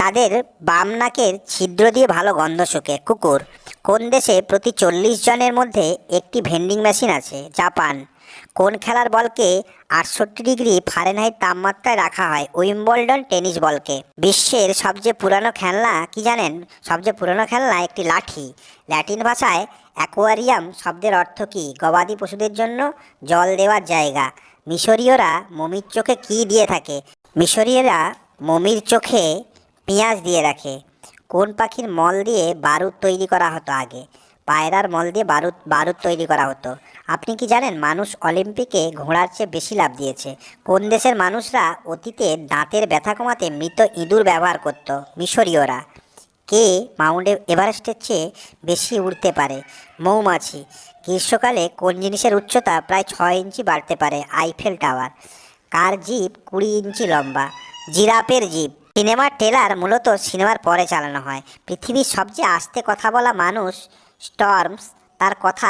তাদের বাম নাকের ছিদ্র দিয়ে ভালো গন্ধ শোকে। কুকুর, কোন দেশে প্রতি চল্লিশ জনের মধ্যে একটি ভেন্ডিং মেশিন আছে? জাপান, কোন খেলার বলকে আটষট্টি ডিগ্রি ফারেনহাইট তাপমাত্রায় রাখা হয়? উইম্বলডন টেনিস বলকে। বিশ্বের সবচেয়ে পুরানো খেলনা কি জানেন? সবচেয়ে পুরানো খেলনা একটি লাঠি। ল্যাটিন ভাষায় অ্যাকোয়ারিয়াম শব্দের অর্থ কী? গবাদি পশুদের জন্য জল দেওয়ার জায়গা। মিশরীয়রা মমির চোখে কি দিয়ে থাকে? মিশরীয়রা মমির চোখে পেঁয়াজ দিয়ে রাখে। কোন পাখির মল দিয়ে বারুদ তৈরি করা হতো আগে? পায়রার মল দিয়ে বারুদ বারুদ তৈরি করা হতো। আপনি কি জানেন মানুষ অলিম্পিকে ঘোড়ার চেয়ে বেশি লাভ দিয়েছে? কোন দেশের মানুষরা অতীতে দাঁতের ব্যথা কমাতে মৃত ইঁদুর ব্যবহার করত? মিশরীয়রা। কে মাউন্ট এভারেস্টের চেয়ে বেশি উড়তে পারে? মৌমাছি। গ্রীষ্মকালে কোন জিনিসের উচ্চতা প্রায় ছয় ইঞ্চি বাড়তে পারে? Eiffel tower. কার জিপ কুড়ি ইঞ্চি লম্বা? জিরাফের জিপ সিনেমার ট্রেলার মূলত সিনেমার পরে চালানো হয়। পৃথিবীর সবচেয়ে আস্তে কথা বলা মানুষ স্টর্মস, তার কথা